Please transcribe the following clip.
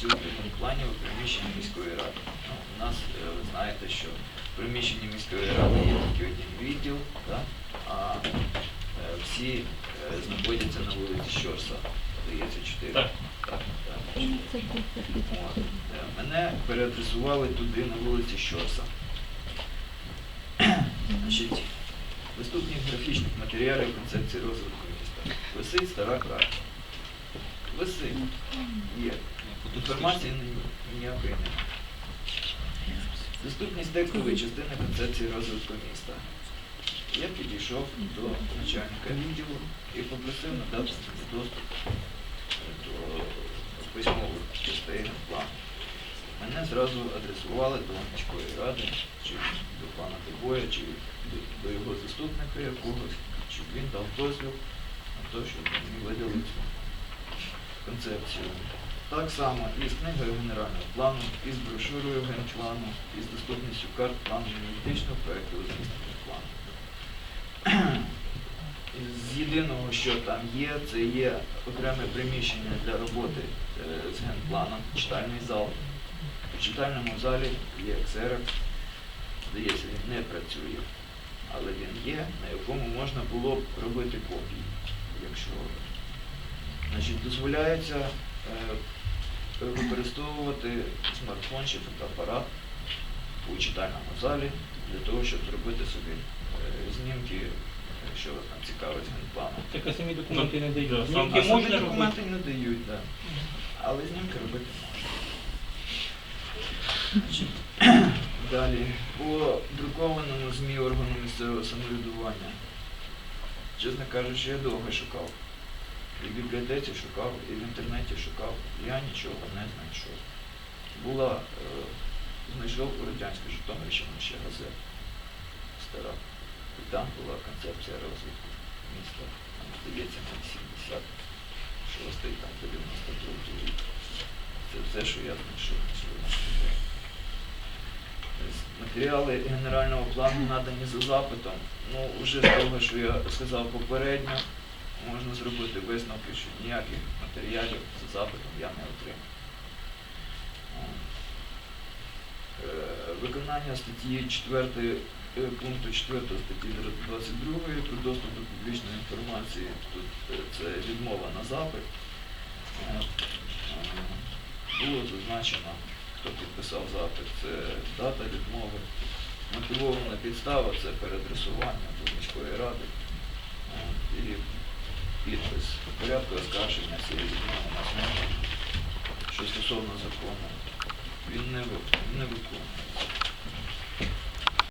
повністю в плані приміщення міської ради. Ну, у нас, е, ви знаєте, що в приміщенні міської ради є тільки один відділ, да? а е, всі е, знаходяться на вулиці Щорса, здається, 4. Так. Так, так. От. Мене переадресували туди на вулиці Щорса. Значить, доступні графічних матеріалів концепції розвитку міста. Висить стара карта. Висить. Є. Інформації ні- ніякої немає. Доступність текстової частини концепції розвитку міста. Я підійшов до начальника відділу і попросив надати доступ до письмових частин плану. Мене зразу адресували до міської ради, чи до пана Дебоя, чи до, його заступника якогось, щоб він дав дозвіл на те, щоб мені видали концепцію. Так само і з книгою генерального плану, і з брошурою генплану, і з доступністю карт плану енергетичного проєкту розміщення плану. З єдиного, що там є, це є окреме приміщення для роботи е, з генпланом, читальний зал. У читальному залі є ксерокс, здається, він не працює, але він є, на якому можна було б робити копії, якщо Значить, дозволяється е, використовувати смартфон чи фотоапарат у читальному залі для того, щоб зробити собі е, знімки, якщо вас там цікавить генпланом. Так самі документи не дають. Знімки А самі документи не дають, да. але знімки робити можна. Далі, по друкованому ЗМІ органу місцевого самоврядування. Чесно кажучи, я довго шукав. І в бібліотеці шукав, і в інтернеті шукав. Я нічого не знайшов. Була, е, знайшов у радянській Житомирщині ще газета стара. І там була концепція розвитку міста. Там, здається, на 76 там 92 рік. Це все, що я знайшов на. Тобто Матеріали генерального плану надані за запитом. Ну, вже з того, що я сказав попередньо, можна зробити висновки, що ніяких матеріалів за запитом я не отримав. Е, Виконання статті 4 е, пункту 4 статті 22 про доступ до публічної інформації. Тут е, це відмова на запит. Було зазначено, хто підписав запит, це дата відмови. Мотивована підстава це переадресування до міської ради. Підпис по порядку оскарження цієї у нас. Що стосовно закону, він не виконується.